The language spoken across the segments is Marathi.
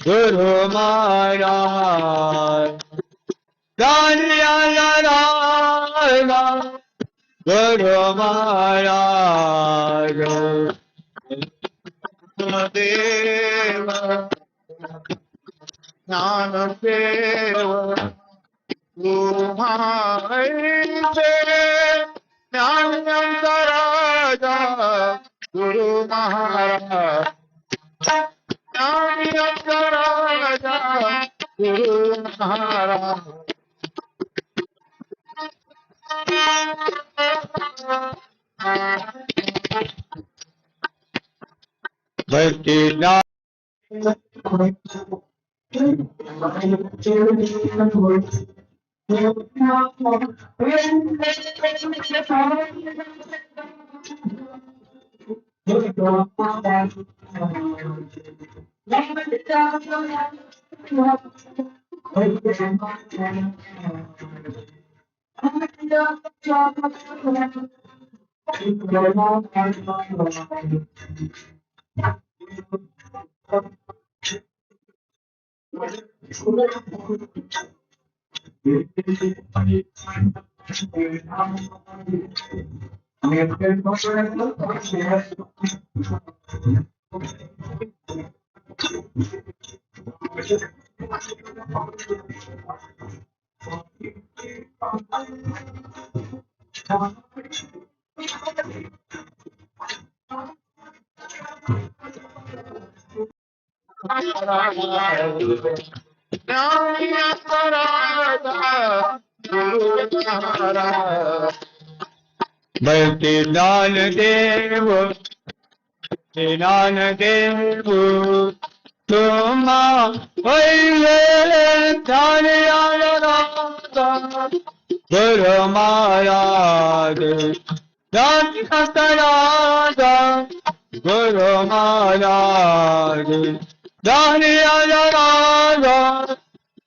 Guru Maharaj, Danya Gurumaya Dhanyanarama Gurumaya Deva Nanaseva Gurumaya Nyanyanaraja Guru Maharaj Guru Maharaj ज्ञानंतराजा Guru Maharaj भक्ती ना भक्ती दान देव ज्ञान देव तुम्हा पहिले ज्ञान गुरु महाराज राजा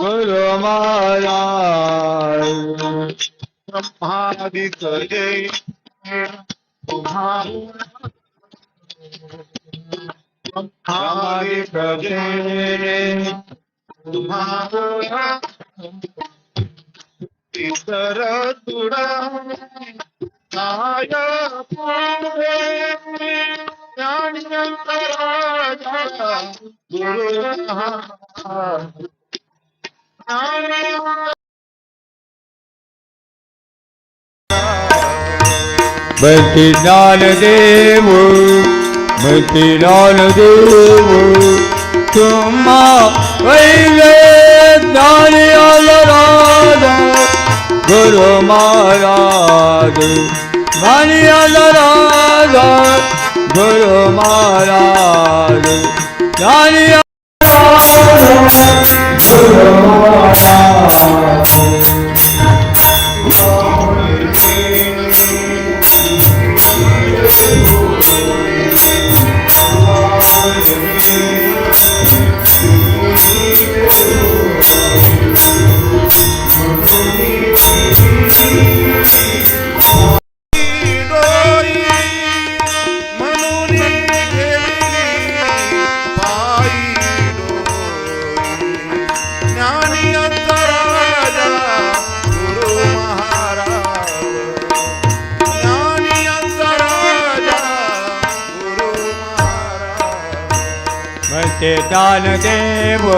गुरु महाराज हमारी प्रभे तुम्हाला इतर तुडा काय गुरु ज्ञान देव। भक्ती दान देव तुम्हा पहिले ज्ञानियाला राजा गुरु महाराज ज्ञानियाला राजा गुरु महाराज ज्ञानिया गुरु म्हणते दान देव।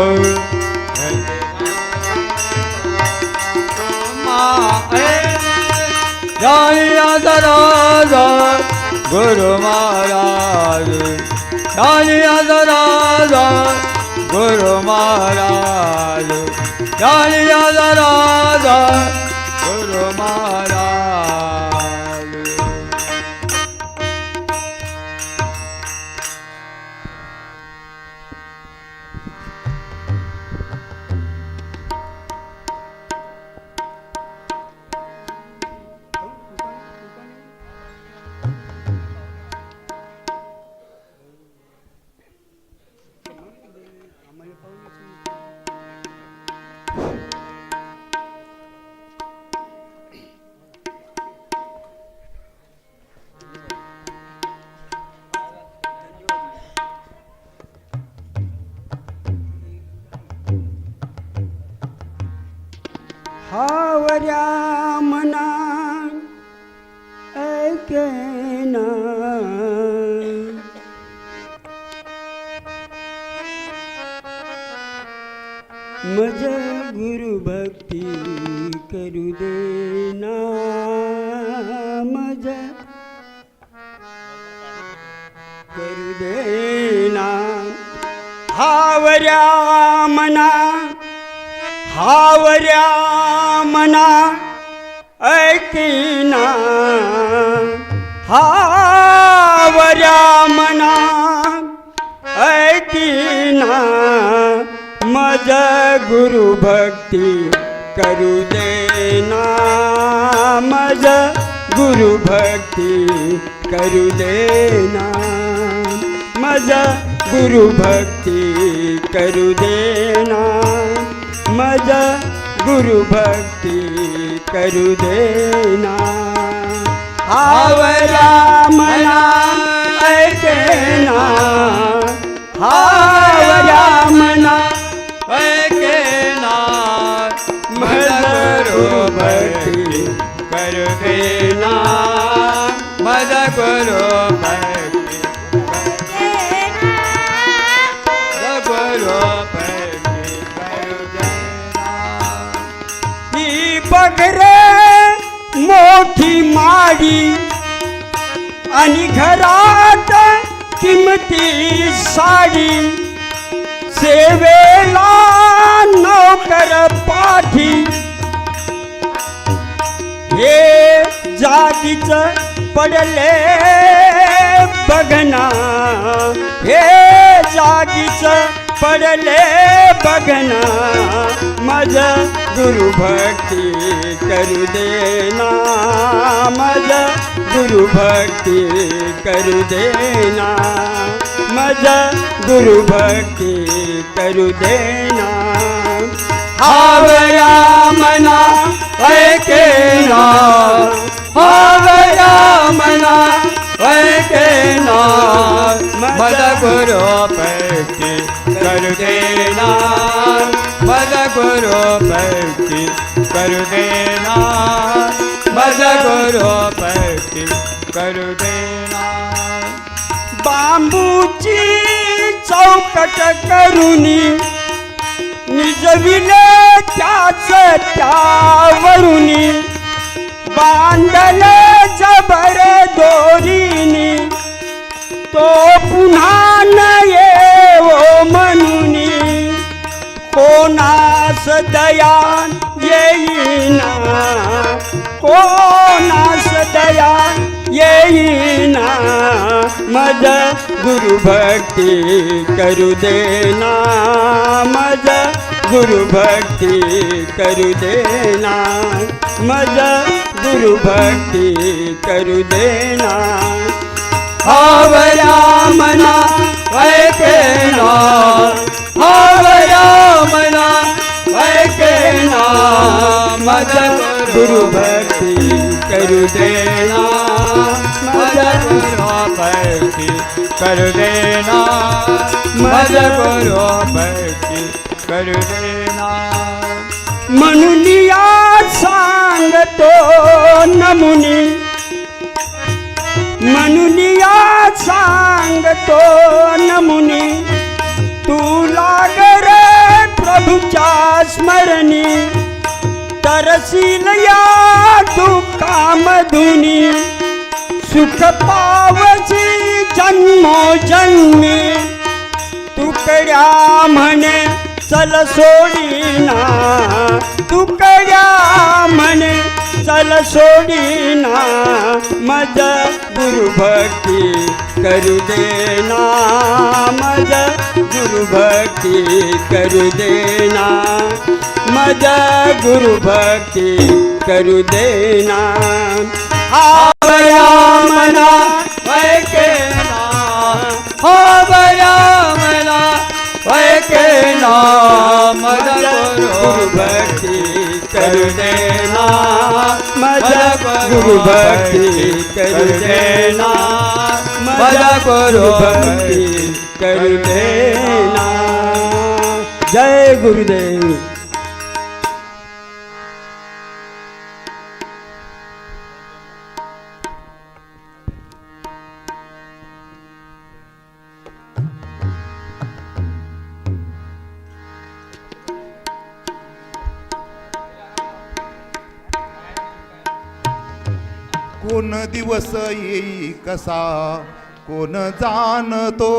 राजा गुरु महाराज। दानिया राजा गुरु महाराज। दानिया राजा गुरु महाराज। मजा गुरु भक्ती करू देना मजा करू देना हावऱ्या मना हावऱ्या मना ऐकिना हावऱ्या मना मज गुरु भक्ती करू देना मज गुरु भक्ती करू देना मज गुरु भक्ती करू देना मज गुरु भक्ती करू देना हावरा मना ऐकेना हावरा मना कर देना मद करो भक्ती मोठी माडी आणि घरात किमती साडी. सेवेला नोकर तिच पडले बघना. हे जागीच पडले बघना. मज गुरुभक्ती करू देना मज गुरुभक्ती करू देना मज गुरुभक्ती करू देना हावया मना ऐकेना हावया मना ऐकेना मद गुरु भक्ती कर देना मद गुरु भक्ती कर देना मद गुरु भक्ती कर देना बांबूची चौकट करुनी निजविले त्याच त्यावरुनी. बांधल जबर दोरीनी तो पुन्हा न येवो म्हणुनी. कोणास दयान येईना कोणास दयान येईना मज गुरुभक्ती करू देना मज गुरुभक्ती करू देना मज भक्ती करू देना। हावया मना ऐकेना हावया मना ऐकेना मज गुरु भक्ती करू देना। मद गुरु भक्ती कर देना। मद गुरु भक्ती कर देना। म्हणून सांगतो नमुनी. म्हणून या सांगतो नमुनी. तू लाग रे प्रभूच्या स्मरणी. तरसील या दुःखामधुनी. सुख पावची जन्मोजन्मी तुकड्या म्हणे चल सोडीना. तुकया म्हणे चल सोडीना मज गुरुभक्ती करू देना मज गुरुभक्ती करू देना मज गुरुभक्ती करू देना आवया मना ऐकेना हो बया ऐकेना मद गुरु भक्ती कर देना मज गुरु भक्ती करू देना मज गुरु भक्ती दिवस येई कसा? कोण जाणतो?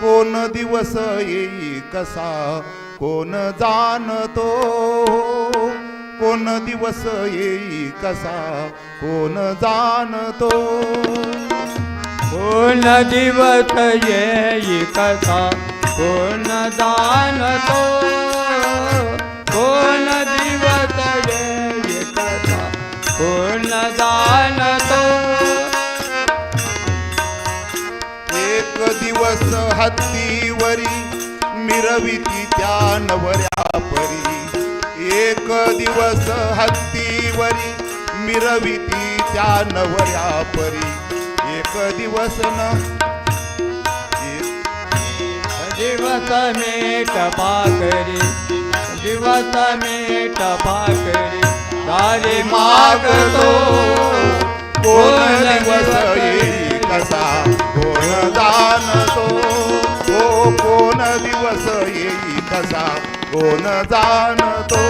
कोण दिवस येई कसा? कोण जाणतो? कोण दिवस येई कसा? कोण जाणतो? कोण दिवस येई कसा? कोण जाणतो? कोण जाणतो. एक दिवस हत्तीवरी मिरविती त्या नवऱ्या परी एक दिवस हत्तीवरी मिरविती त्या नवऱ्या परी एक दिवस न दिवस मीठ भाकरी दिवस मीठ भाकरी. दारी मागतो. कोण दिवस येई कसा? कोण जाणतो? कोण दिवस येई कसा? कोण जाणतो?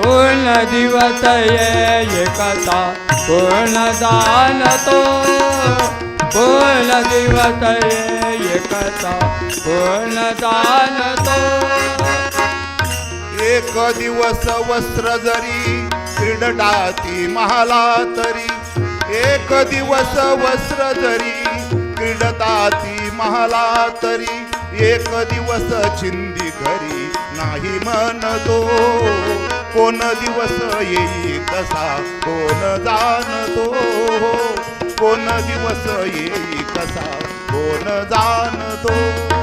कोण दिवस ये कसा? कोण जाणतो? कोण दिवस ये कसा? कोण जाणतो? एक दिवस वस्त्र जरी क्रीडटाती महाला तरी एक दिवस वस्त्र जरी क्रीडताती महाला तरी एक दिवस चिंदी घरी नाही म्हणतो. कोण दिवस येई तसा कोण जाणतो. कोण दिवस येई कसा कोण जाणतो.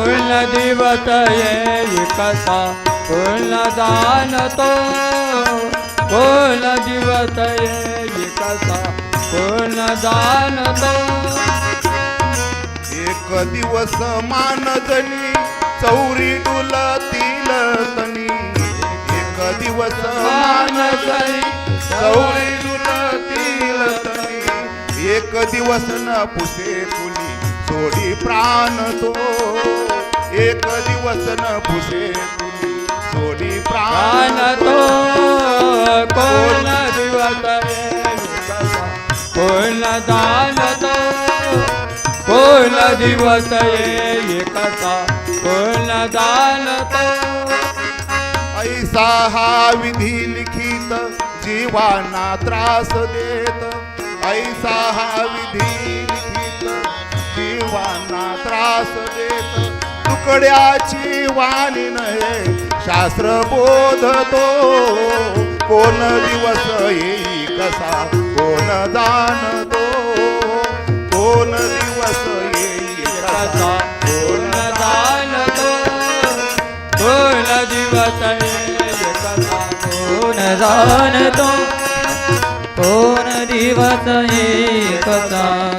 पूर्ण दिवत ये कसा कोण जाणतो कोण दिवस ये कसा पूर्ण दान तो. एक दिवस मानजनी चौरी डुलतील तनी. एक दिवस मानजनी चौरी डुलतील तनी. एक दिवस न पुसे कुली सोडी प्राण तो. एक दिवस न पुसे सोडी प्राण जाणतो कोण दिवस कोण जाणतो कोण दिवस ये कसा? कोण जाणतो ऐसा हा विधी लिखित जीवांना त्रास देत. ऐसा हा विधी लिखित जीवांना त्रास देत. कड्याची वाणी नये. शास्त्र बोधतो. कोण दिवस येई कसा कोण जाणतो. कोण दिवस येई कसा कोण जाणतो. कोण दिवस येई कसा कोण जाणतो. कोण दिवस येई कसा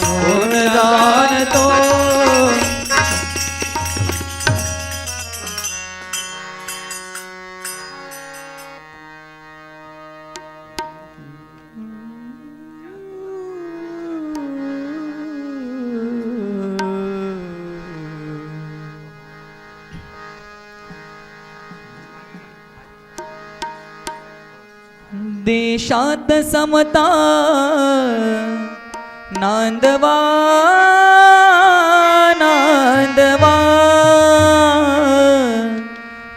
देशात समता नांदवा नांदवा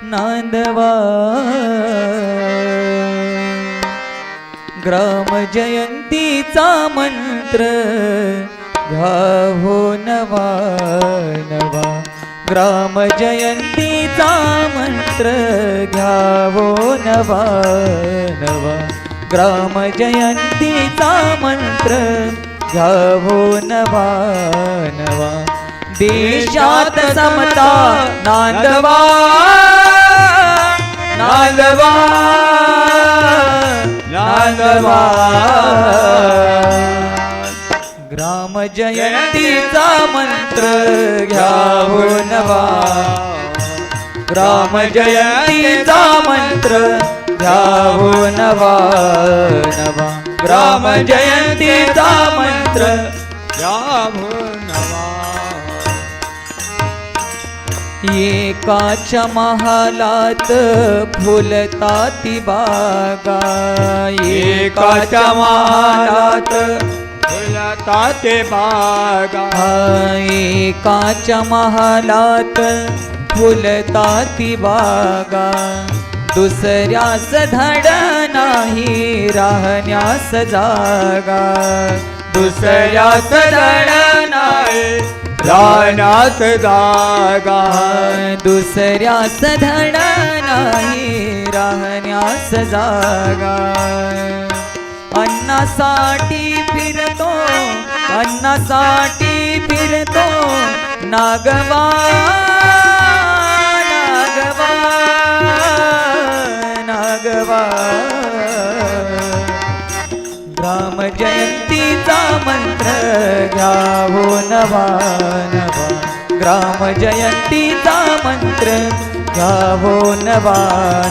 नांदवा. ग्राम जयंतीचा मंत्र घ्यावो नवा नवा. ग्राम जयंतीचा मंत्र घ्यावो नवा नवा. ग्राम जयंतीचा मंत्र घ्यावो नवा नवा देशात समता नांदवा. नांदवा. नांदवा. ग्राम जयंतीचा मंत्र घ्यावो नवा ग्राम जयंतीचा मंत्र घ्यावो नवा. नवा राम जयंतीचा मंत्र. या नवा एकाच्या महालात फुलताती बागा. एकाच्या महालात फुलता ते बागा. एकाच्या महालात फुलताती बागा. दुसऱ्यास धड नाही राहण्यास जागा. दुसऱ्यास धड नाही राहण्यास जागा. दुसऱ्यास धड नाही राहण्यास जागा. अन्नासाठी फिरतो अन्नासाठी फिरतो नागवा मंत्र घ्यावो नवा नवा. ग्राम जयंतीचा मंत्र घ्यावो नवा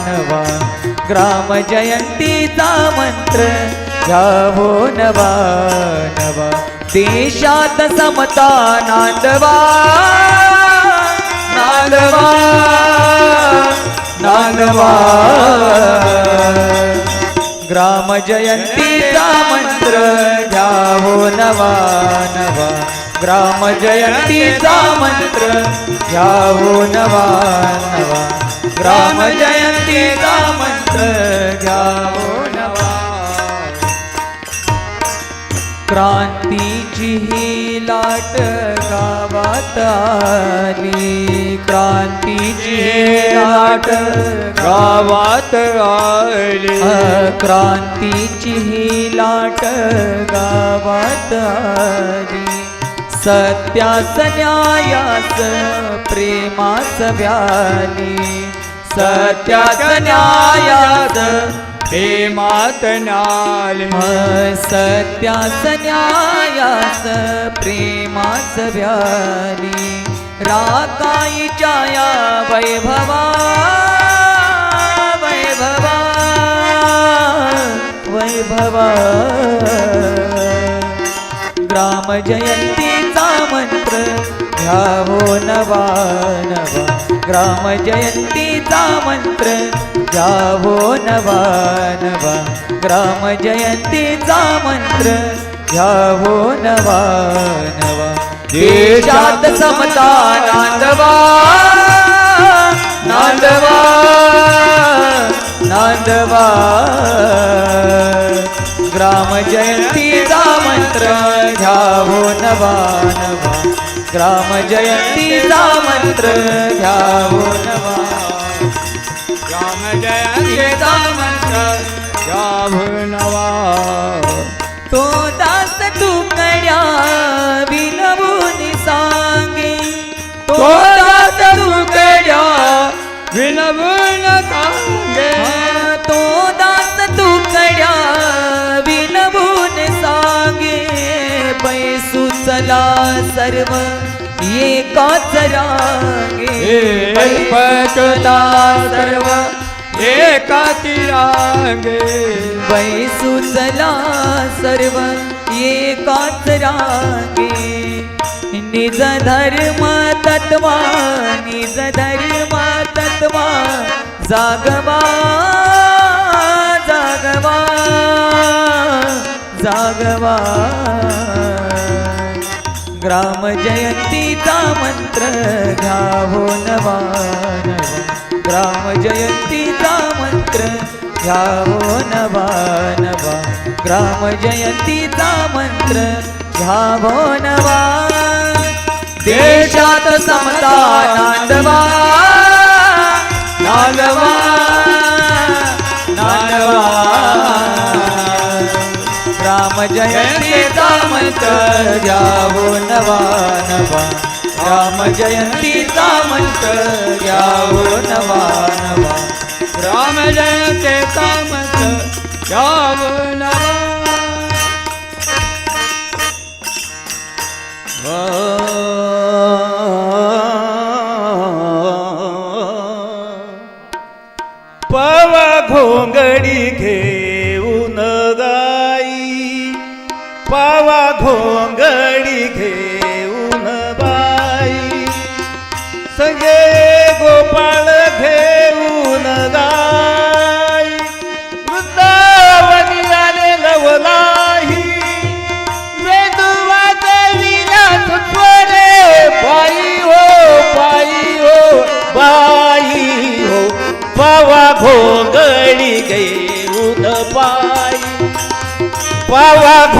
नवा. ग्राम जयंतीचा मंत्र घ्यावो नवा नवा. देशात समता नांदवा. नांदवा. नांदवा. ग्राम जयंतीचा मंत्र घ्यावो नवा नवा. ग्राम जयंतीचा मंत्र घ्यावो नवा नवा. ग्राम जयंतीचा मंत्र घ्यावो क्रांतीची ही लाट गावात आली. क्रांतीची लाट गावात आली. क्रांतीची ही लाट गावात आली. सत्यास न्यायास प्रेमास व्याली. सत्यास न्यायास हे मातनाल सत्यास न्यायास प्रेमास व्याली राकाईच्या या वैभवा वैभवा वैभवा। ग्राम जयंतीचा मंत्र घ्यावो नवा नवा। ग्राम जयंतीचा मंत्र जावो नवा नवा ग्राम जयंतीचा मंत्र जावो नवा नवा देशात समता नांदवा नांदवा नांदवा। ग्राम जयंतीचा मंत्र घ्यावो नवा नवा ग्राम जयंतीचा मंत्र घ्यावो नवा. राम जयंतीचा मंत्र गाव नवा. तो दास तुकड्या विनवून सांगे. तो दास तुकड्या विनवून सांगे. तो दास तुकड्या विनवून सांगे. पैसुचला सर्व एकाच रांगे पैपटला सर्व एका तिरांगे? बैसुचला सर्व एकाच रागे निज धर्म तत्वा निज धर्म तत्वा जागवा जागवा जागवा. ग्राम जयंतीचा मंत्र घ्यावो नवा ग्राम जयंतीचा मंत्र घ्यावो नवा नवा ग्राम जयंतीचा मंत्र घ्यावो नवा देशात समता नांदवा नांदवा नांदवा। जयंतीचा मंत्र घ्यावो नवा नवा. राम जयंतीचा मंत्र घ्यावो नवा नवा. राम जयंतीचा मंत्र गाव नवा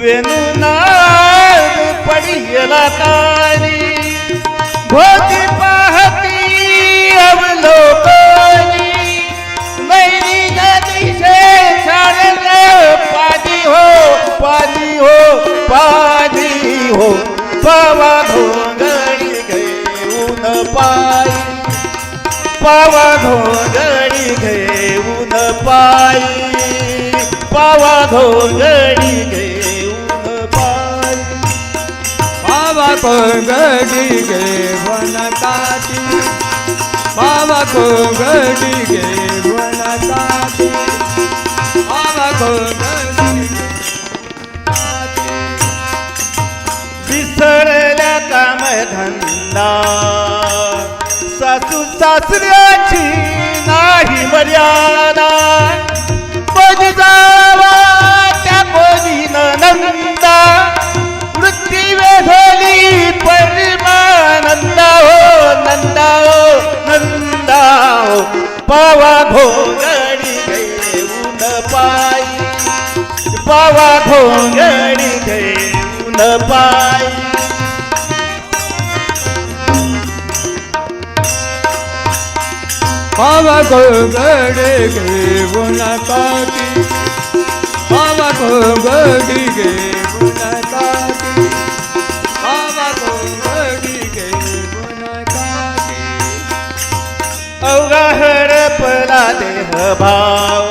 वेणुनाद पडिला तारी. भोती पाहती अवलोकनी. नैनी नदीचे सागर पाणी हो पाणी हो पाणी हो. पावा घोंगडी घेऊन पायी. पावा घोंगडी घेऊन पायी. पावा घोंगडी बाबा कोंगडी गे वन काठी बाबा कोंगडी गे वन काठी बाबा कोंगडी गे विसरल्या कामधंदा. सासू सासऱ्याची नाही मर्यादा. बज पावा घोंगडी घेऊन पायी. पावा घोंगडी घेऊन पायी. पावा कोंगडी गे वन पावा घोंगडी कोंगडी अवघा हरपला देह भाव.